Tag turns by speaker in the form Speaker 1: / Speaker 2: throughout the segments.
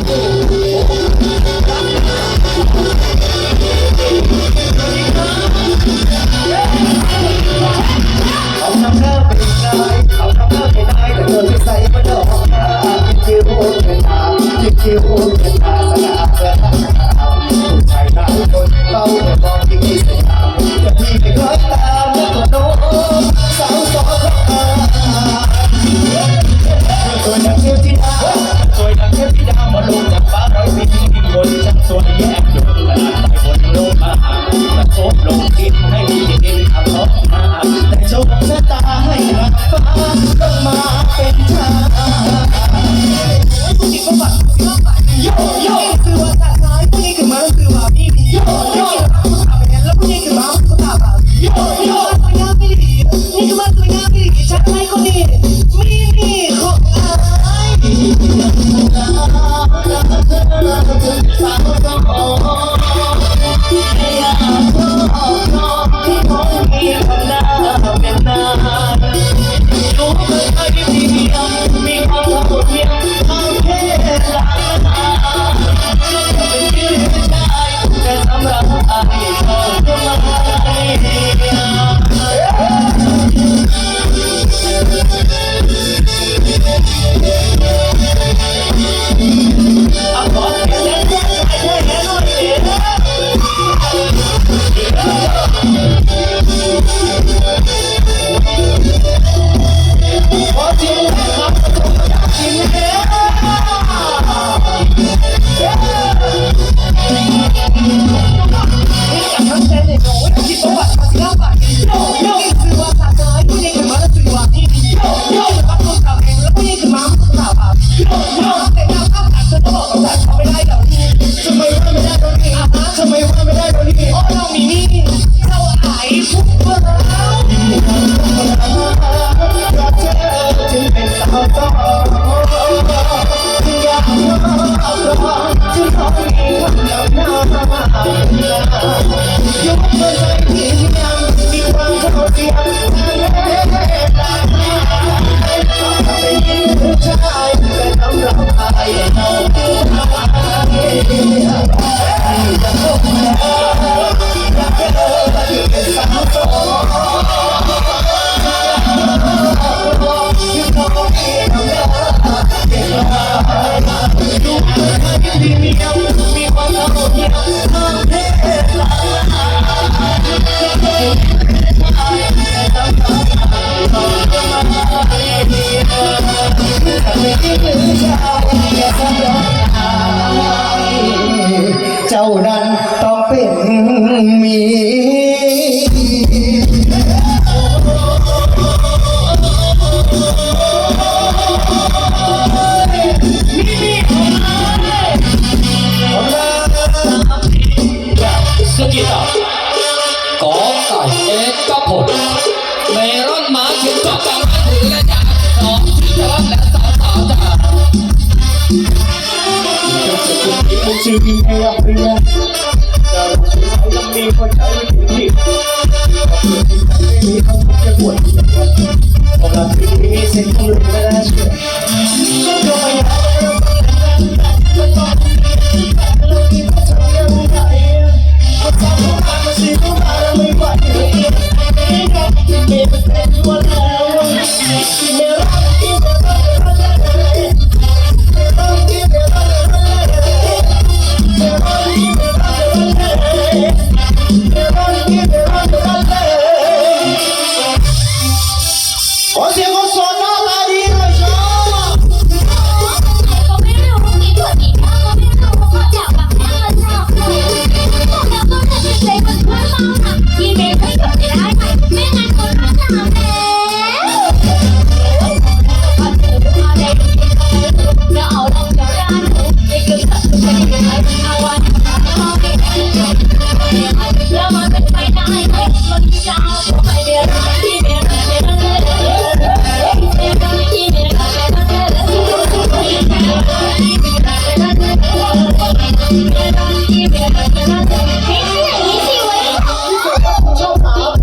Speaker 1: Rumble. แอบดูแต่สายบนโลกมาหาแต่โคตลงทิศ Yeah. ชีวิตเพื่นะแต่เราเรายังมีคนใจไม่ถึงที่ไมีคำพูดจะปวดหัวเพราะเราไม่มีเส้นทางไม่น่าเชื่อ 谁让你气为好？烧烤，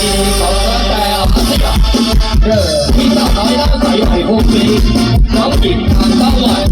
Speaker 1: ปีสองพันแปด
Speaker 2: เออพี่สาวน้อยหน้าใจไหวพวดีน้องกินทานเต้าหว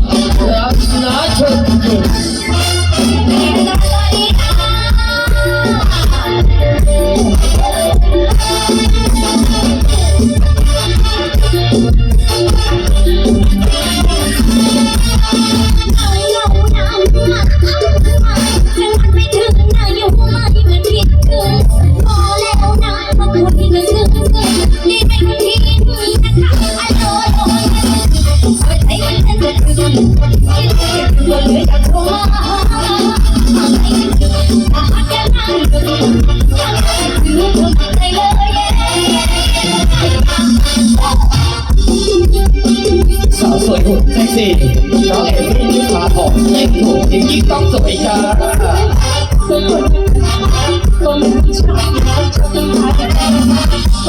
Speaker 2: สี่น้องเอมี่ที่ขาผมยิ่งถูกยิ่งยิ่งต้องสวยจ้าส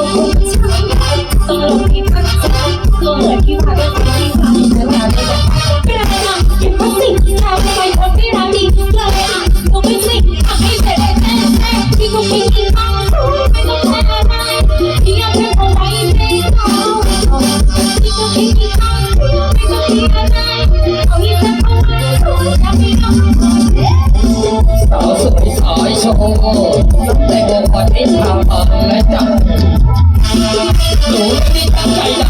Speaker 2: ว์ในวงวันนี้ทำอะไรจับหนูไม่ได้ตั้งใจ